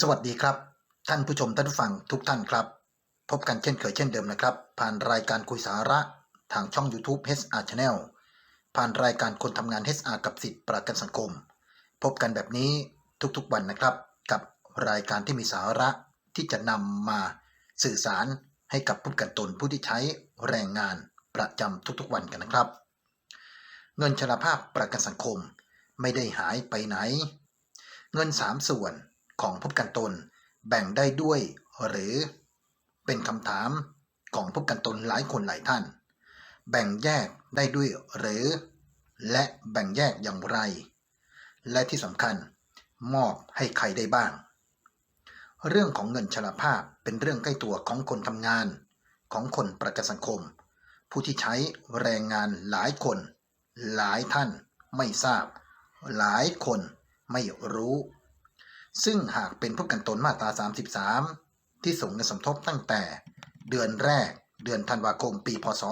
สวัสดีครับ ท่านผู้ชมท่านผู้ฟังทุกท่านครับ พบกันเช่นเคยเช่นเดิมนะครับ ผ่านรายการคุยสาระทางช่อง YouTube HR Channel ผ่านรายการคนทำงาน HR กับสิทธิประกันสังคม พบกันแบบนี้ทุกๆวันนะครับ กับรายการที่มีสาระที่จะนำมาสื่อสารให้กับผู้กันตนผู้ที่ใช้แรงงานประจำทุกๆวันกันนะครับ เงินชราภาพประกันสังคมไม่ได้หายไปไหน เงิน 3 ส่วน ของผู้ประกันตน แบ่งได้ด้วย หรือ เป็นคำถามของผู้ประกันตนหลายคนหลายท่าน แบ่งแยกได้ด้วยหรือ และแบ่งแยกอย่างไร และที่สำคัญ มอบให้ใครได้บ้าง เรื่องของเงินชราภาพเป็นเรื่องใกล้ตัวของคนทำงาน ของคนประกันสังคม ผู้ที่ใช้แรงงานหลายคน หลายท่านไม่ทราบ หลายคนไม่รู้ ซึ่งหากเป็นผู้กันตนมาตรา 33 ที่ส่งเงินสมทบตั้งแต่เดือนแรกเดือนธันวาคมปี พศ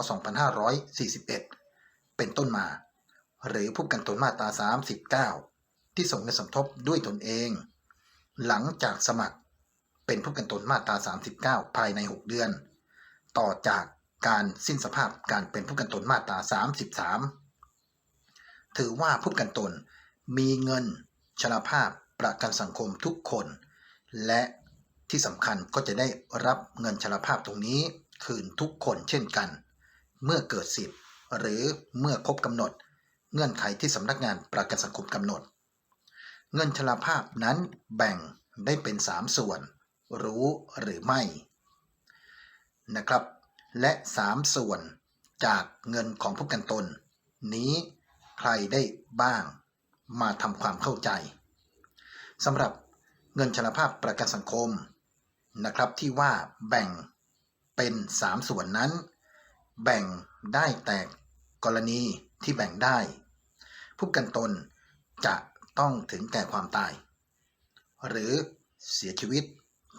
2541 เป็นต้นมา หรือผู้กันตนมาตรา 39 ที่ส่งเงินสมทบด้วยตนเอง หลังจากสมัครเป็นผู้กันตนมาตรา 39 ภายใน 6 เดือน ต่อจากการสิ้นสภาพการเป็นผู้กันตนมาตรา 33 ถือว่าผู้กันตนมีเงินชราภาพ ประกันสังคมทุกคน และที่สำคัญก็จะได้รับเงินชราภาพตรงนี้คืนทุกคนเช่นกัน เมื่อเกิดสิทธิ์หรือเมื่อครบกำหนด เงื่อนไขที่สำนักงานประกันสังคมกำหนด เงินชราภาพนั้นแบ่งได้เป็น 3 ส่วน รู้หรือไม่นะครับ และ 3 ส่วนจากเงินของผู้กันตน นี้ใครได้บ้าง มาทำความเข้าใจ สำหรับเงินชราภาพประกันสังคมนะครับที่ว่าแบ่งเป็น 3 ส่วนนั้น แบ่งได้แต่กรณีที่แบ่งได้ ผู้กันตนจะต้องถึงแก่ความตาย หรือเสียชีวิต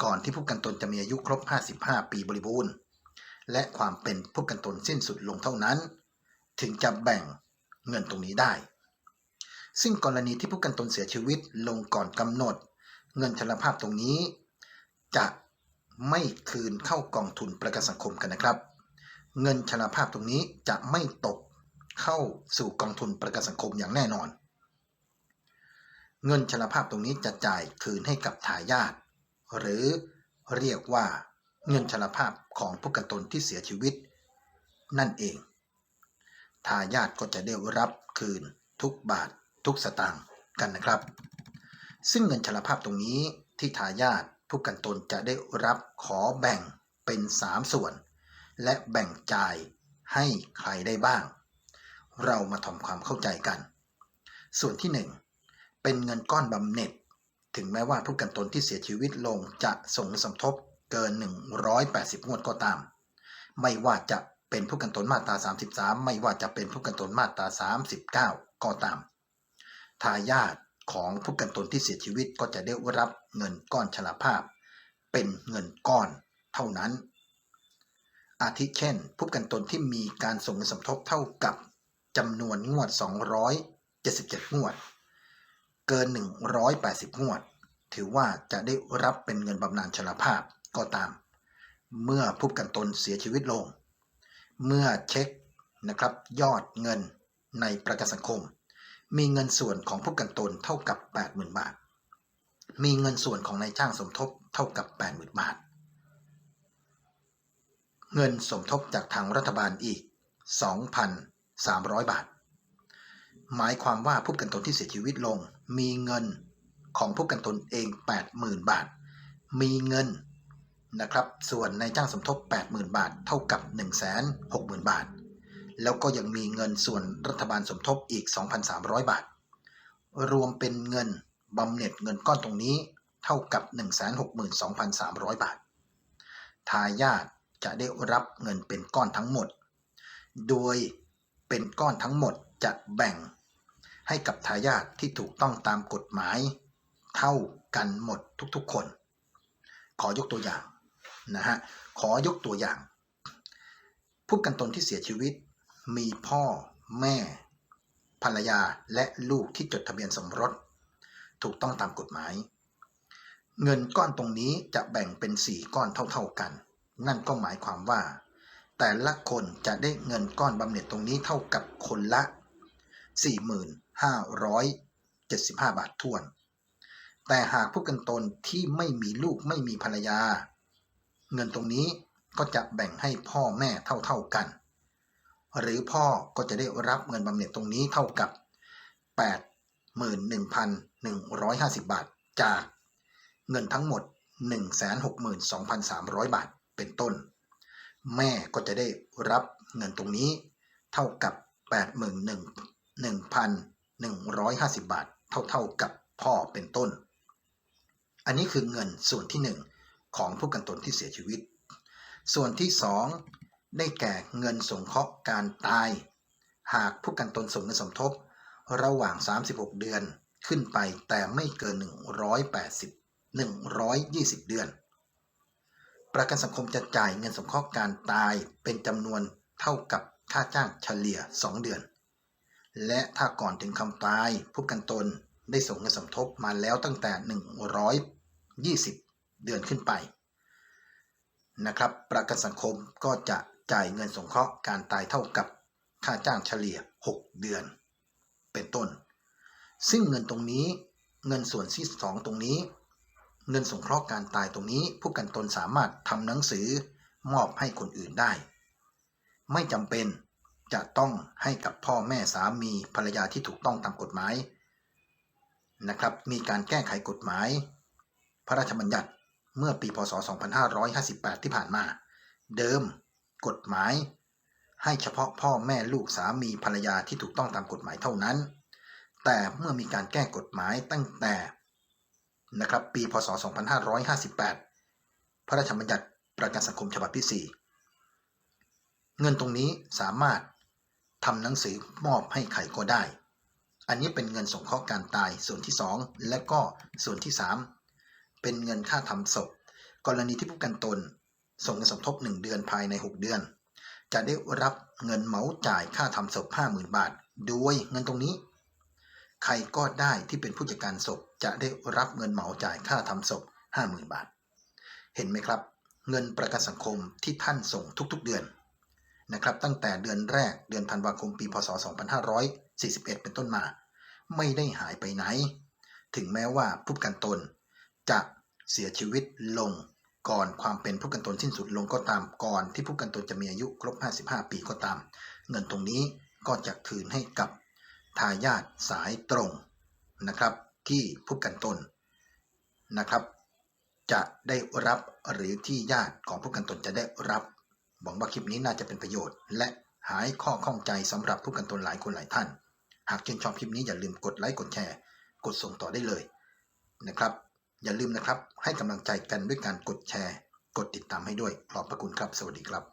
ก่อนที่ผู้กันตนจะมีอายุครบ 55 ปีบริบูรณ์ และความเป็นผู้กันตนสิ้นสุดลงเท่านั้น ถึงจะแบ่งเงินตรงนี้ได้ ซึ่งกรณีที่ผู้กันตนเสียชีวิตลงก่อนกำหนด เงินชราภาพตรงนี้ จะไม่คืนเข้ากองทุนประกันสังคมกันนะครับ เงินชราภาพตรงนี้จะไม่ตกเข้าสู่กองทุนประกันสังคมอย่างแน่นอน เงินชราภาพตรงนี้จะจ่ายคืนให้กับทายาทหรือเรียกว่าเงินชราภาพของผู้กันตนที่เสียชีวิต นั่นเอง ทายาทก็จะได้รับคืนทุกบาท ทุกสตางค์กันนะครับ ซึ่งเงินชราภาพตรงนี้ที่ทายาทผู้กันตนจะได้รับขอแบ่งเป็น 3 ส่วน และแบ่งจ่ายให้ใครได้บ้าง เรามาทำความเข้าใจกัน ส่วนที่ 1 เป็นเงินก้อนบำเหน็จ ถึงแม้ว่าผู้กันตนที่เสียชีวิตลงจะส่งสมทบเกิน 180 งวดก็ตาม ไม่ว่าจะเป็นผู้กันตนมาตรา 33 ไม่ว่าจะเป็นผู้กันตนมาตรา 39 ก็ตาม ทายาทของผู้กันตนที่เสียชีวิตก็จะได้รับเงินก้อนชราภาพ เป็นเงินก้อนเท่านั้น อาทิเช่น ผู้กันตนที่มีการส่งเงินสมทบเท่ากับจำนวนงวด 277 งวด เกิน 180 งวด ถือว่าจะได้รับเป็นเงินบำนาญชราภาพก็ตาม เมื่อผู้กันตนเสียชีวิตลง เมื่อเช็คนะครับยอดเงินในประกันสังคม มีเงินส่วนของผู้กันตนเท่ากับ 80,000 บาท มีเงินส่วนของนายจ้างสมทบเท่ากับ 80,000 บาท เงินสมทบจากทางรัฐบาลอีก 2,300 บาท หมายความว่าผู้กันตนที่เสียชีวิตลง มีเงินของผู้กันตนเอง 80,000 บาท มีเงินนะครับ ส่วนนายจ้างสมทบ 80,000 บาท เท่ากับ 160,000 บาท แล้วก็ยังมีเงินส่วนรัฐบาลสมทบอีก 2,300 บาท รวมเป็นเงินบำเหน็จเงินก้อนตรงนี้เท่ากับ 162,300 บาท ทายาทจะได้รับเงินเป็นก้อนทั้งหมด โดยเป็นก้อนทั้งหมดจะแบ่งให้กับทายาทที่ถูกต้องตามกฎหมาย เท่ากันหมดทุกๆคน ขอยกตัวอย่างนะฮะ ขอยกตัวอย่าง ผู้กันตนที่เสียชีวิต มีพ่อแม่ ภรรยาและลูกที่จดทะเบียนสมรส ถูกต้องตามกฎหมาย เงินก้อนตรงนี้จะแบ่งเป็น 4 ก้อนเท่าๆกัน นั่นก็หมายความว่า แต่ละคนจะได้เงินก้อนบำเหน็จตรงนี้เท่ากับคนละ 4,575 บาททวน แต่หากผู้กันตนที่ไม่มีลูกไม่มีภรรยา เงินตรงนี้ก็จะแบ่งให้พ่อแม่เท่าๆกัน หรือพ่อก็จะได้รับเงินบำเหน็จตรงนี้เท่ากับ 81,150 บาท จากเงินทั้งหมด 162,300 บาทเป็นต้น แม่ก็จะได้รับเงินตรงนี้เท่ากับ 81,150 บาท เท่าๆกับพ่อเป็นต้น อันนี้คือเงินส่วนที่ 1 ของผู้กันตนที่เสียชีวิต ส่วนที่ 2 ได้แก่เงินสงเคราะห์การตาย หากผู้กันตนส่งเงินสมทบ ระหว่าง 36 เดือนขึ้นไปแต่ไม่เกิน 180 120 เดือน ประกันสังคมจะจ่ายเงินสงเคราะห์การตายเป็นจำนวนเท่ากับค่าจ้างเฉลี่ย 2 เดือน และถ้าก่อนถึงคำตายผู้กันตนได้ส่งเงินสมทบมาแล้วตั้งแต่ 120 เดือนขึ้นไปนะครับ ประกันสังคมก็จะ จ่ายเงินสงเคราะห์การตายเท่ากับค่าจ้างเฉลี่ย 6 เดือน เป็นต้น ซึ่งเงินตรงนี้เงินส่วนที่สองตรงนี้ เงินสงเคราะห์การตายตรงนี้ ผู้กันตนสามารถทำหนังสือมอบให้คนอื่นได้ ไม่จำเป็นจะต้องให้กับพ่อแม่สามีภรรยาที่ถูกต้องตามกฎหมายนะครับ มีการแก้ไขกฎหมาย พระราชบัญญัติเมื่อปีพศ 2558 ที่ผ่านมา เดิม กฎหมาย ให้เฉพาะพ่อแม่ลูกสามีภรรยาที่ถูกต้องตามกฎหมายเท่านั้น แต่เมื่อมีการแก้กฎหมายตั้งแต่นะครับปีพศ 2558 พระราชบัญญัติประกันสังคมฉบับที่ 4 เงินตรงนี้สามารถทำหนังสือมอบให้ใครก็ได้ อันนี้เป็นเงินสงเคราะห์การตายส่วนที่ 2 และก็ส่วนที่ 3 เป็นเงินค่าทำศพ กรณีที่ผู้กันตน ส่งเงินสมทบ 1 เดือนภายใน 6 เดือน จะได้รับเงินเหมาจ่ายค่าทำศพ 50,000 บาท โดยเงินตรงนี้ ใครก็ได้ที่เป็นผู้จัดการศพ จะได้รับเงินเหมาจ่ายค่าทำศพ 50,000 บาท เห็นไหมครับ เงินประกันสังคมที่ท่านส่งทุกๆเดือนนะครับตั้งแต่เดือนแรกเดือนธันวาคมปีพศ 2541 เป็นต้นมา ไม่ได้หายไปไหน ถึงแม้ว่าผู้กันตนจะเสียชีวิตลง ก่อนความเป็นผู้กันตนสิ้นสุดลงก็ตามก่อนที่ผู้กันตนจะมีอายุครบ 55 ปีก็ตาม เงินตรงนี้ก็จะคืนให้กับทายาทสายตรงนะครับที่ผู้กันตนนะครับ จะได้รับหรือที่ญาติของผู้กันตนจะได้รับหวังว่าคลิปนี้น่าจะเป็นประโยชน์ และหายข้อข้องใจสำหรับผู้กันตนหลายคนหลายท่าน หากชื่นชอบคลิปนี้อย่าลืมกดไลค์กดแชร์ กดส่งต่อได้เลยนะครับ อย่าลืมนะครับ ให้กำลังใจกันด้วยการกดแชร์ กดติดตามให้ด้วย ขอบพระคุณครับ สวัสดีครับ